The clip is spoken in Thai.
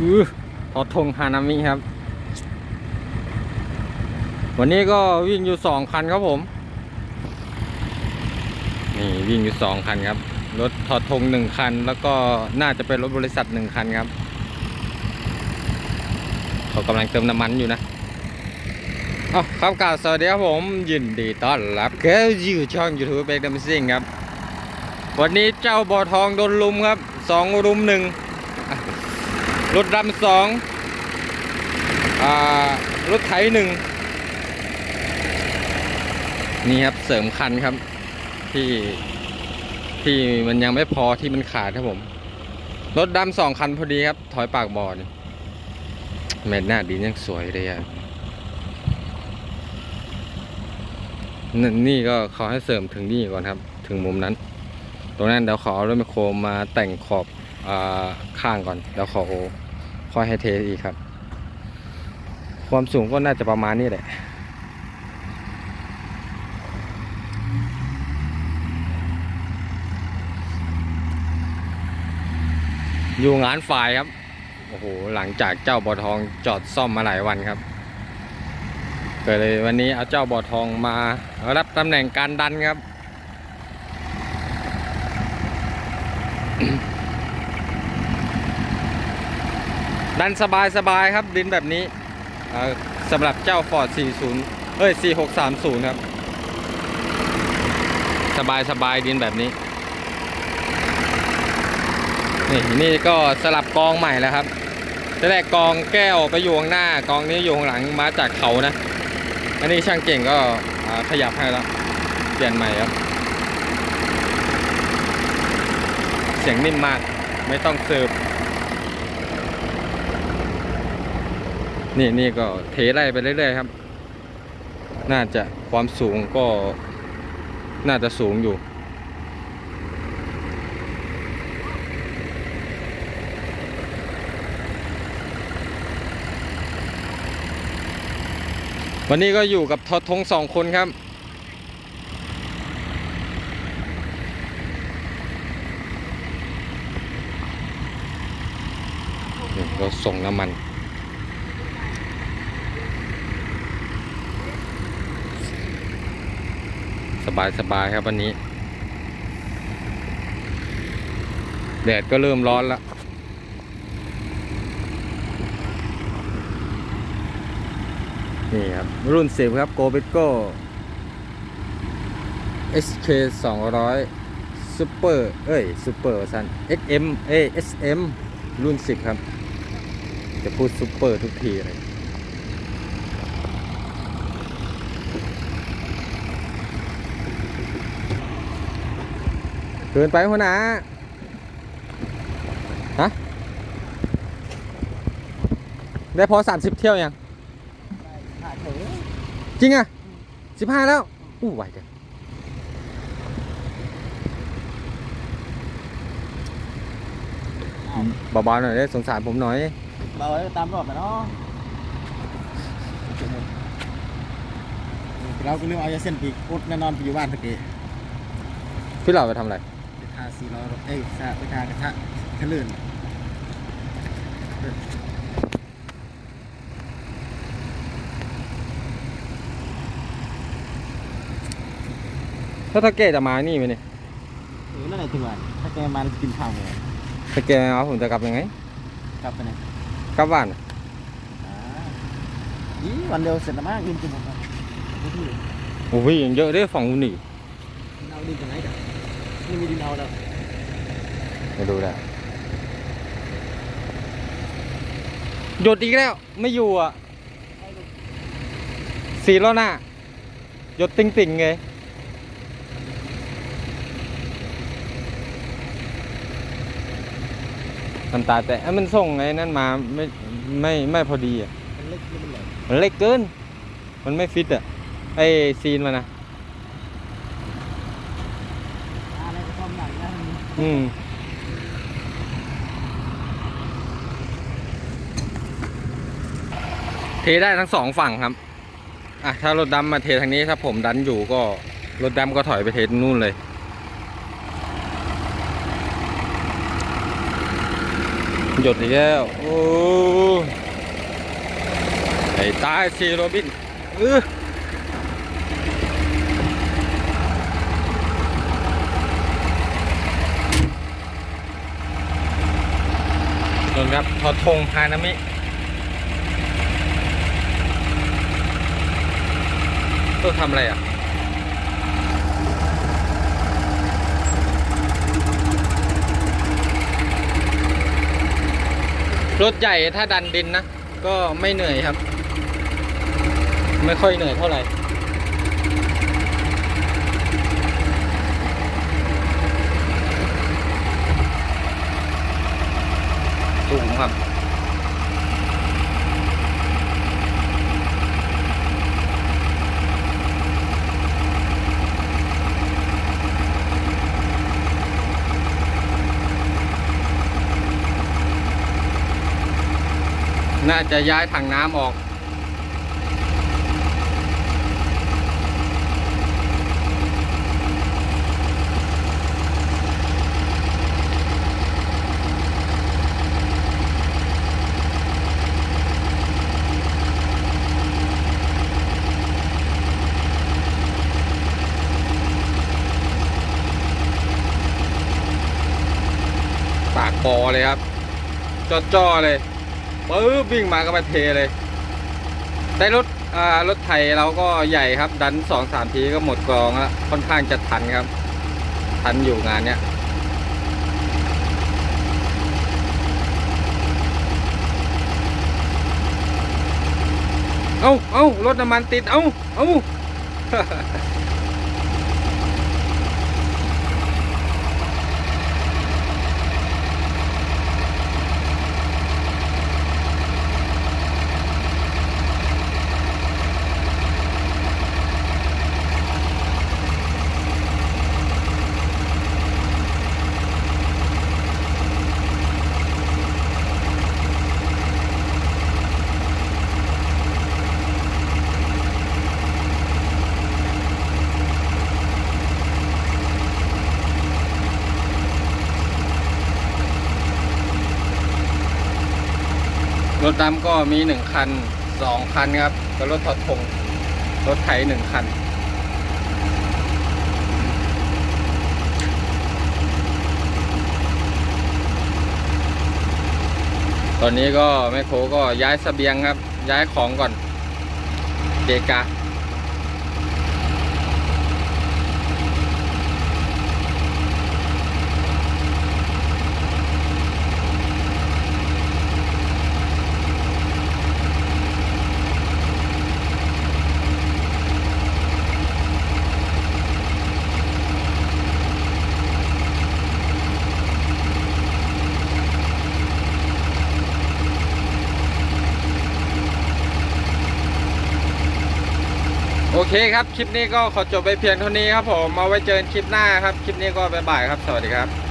อือทอทงฮานามิครับ วันนี้ก็วิ่งอยู่สองคันครับผม นี่วิ่งอยู่สองคันครับ รถทอทงหนึ่งคัน แล้วก็น่าจะเป็นรถบริษัทหนึ่งคันครับ เขากำลังเติมน้ำมันอยู่นะเอาครับกล่าวสวัสดีครับผม ยินดีต้อนรับเข้าสู่ช่องยูทูบเบกดัมซิ่งครับ วันนี้เจ้าบ่อทองโดนลุมครับสองรุมหนึ่ง รถดำสองอรถไถหนึ่งนี่ครับเสริมคันครับ ที่ที่มันยังไม่พอที่มันขาดครับผม รถดำสองคันพอดีครับ ถอยปากบ่อนี่แม่หน้าดินยังสวยเลยอะน,นี่ก็เขาให้เสริมถึงนี่ก่อนครับ ถึงมุมนั้น ตรงนั้นเดี๋ยวขอเอารถแมคโครมาแต่งขอบอข้างก่อนแล้วขอโอ ค่อยให้เทอีกครับ ความสูงก็น่าจะประมาณนี้แหละอยู่งานฝ่ายครับ โอ้โห หลังจากเจ้าบอทองจอดซ่อมมาหลายวันครับก็เลยวันนี้เอาเจ้าบอทองมารับตำแหน่งการดันครับ ดันสบายสบายครับดินแบบนี้สำหรับเจ้า Ford 40 เอ้ย 4630 ครับ สบายสบายดินแบบนี้ นี่นี่ก็สลับกองใหม่แล้วครับจะแรกกองแก้วไปอยู่ข้างหน้ากองนี้อยู่ข้างหลังมาจากเขานะ อันนี้ช่างเก่งก็ขยับให้แล้ว เปลี่ยนใหม่ครับ เสียงนิ่มมากไม่ต้องเสิร์ฟ นี่นี่ก็เทไล่ไปเรื่อยๆครับ น่าจะความสูงก็น่าจะสูงอยู่ วันนี้ก็อยู่กับทอทงสองคนครับเราส่งน้ำมัน สบายสบายครับวันนี้ แดดก็เริ่มร้อนแล้วนี่ครับ รุ่นสิบครับโกเบโก้ SK 200 Super เอ้ย Super สัน XM เอ้ SM รุ่น10ครับ จะพูด Super ทุกทีเลย เกินไปหัวหน้าฮะได้พอ30เที่ยวยังขาเถอะจริงอะสิบห้าแล้วอู้ไหวจังเบาๆหน่อยได้สงสารผมหน่อยเราไว้ตามรอบไปเนาะเราก็เรื่องเอายาเส้นปีกอุดแน่นอนไปอยู่บ้านตะเกียพี่เหล่าไปทำอะไรไปทาสีเราเอ้ยไปทากระทะขลื่นถ้าถ้าเกจะมานี่ไหมเนี่ยเออนั่นแหละถึงวันถ้าแกมากินข้าวเลยถ้าเกมาผมจะกลับยังไง กลับไปไหนกลับบ้านอ่ายี่วันเดียวเสร็จแล้วมั้งลืมจุ่มครับที่โอ้ยยังเยอะเด้ฝั่งนู้นนี่เอาดินจากไหนกัน นี่มีดินเอาแล้วมาดูได้หยุดอีกแล้วไม่อยู่อะสีแล้วหน้าหยดติ่งติ่งๆไงน้ำตาแต่เอ้ยมันส่งไอ้นั่นมาไม่ไม่ไม่พอดีอะมันเล็กหรือมันใหญ่มันเล็กเกิน มันไม่ฟิตอะไอซีนมันนะ อะไรก็ต้องใหญ่นะ อืมเทได้ทั้งสองฝั่งครับ อะ ถ้ารถดำมาเททางนี้ถ้าผมดันอยู่ก็รถดำก็ถอยไปเทนู่นเลย หยดอีกแล้ว โอ้ไอ้ตายสิโรบิน เออ นครับทอทงฮานามิต้องทำอะไรอะรถใหญ่ถ้าดันดินนะ ก็ไม่เหนื่อยครับ ไม่ค่อยเหนื่อยเท่าไหร่ สูงครับน่าจะย้ายถังน้ำออก อเลยครับจ้อๆเลยปึ๊บวิ่งมาก็มาเทเลยแต่รถอ่ารถไถเราก็ใหญ่ครับ ดันสองสามทีก็หมดกรองแล้วค่อนข้างจะทันครับ ทันอยู่งานเนี้ยเอาเอารถน้ำมันติด เอาเอา ถดำก็มีหนึ่งคันสองคันครับก็รถถอดธงรถไถหนึ่งคัน ตอนนี้ก็แม่โคก็ย้ายเสบียงครับ ย้ายของก่อนเกะกา เคครับ คลิปนี้ก็ขอจบไปเพียงเท่านี้ครับผม มาไว้เจอกันคลิปหน้าครับ คลิปนี้ก็บ๊ายบายครับ สวัสดีครับ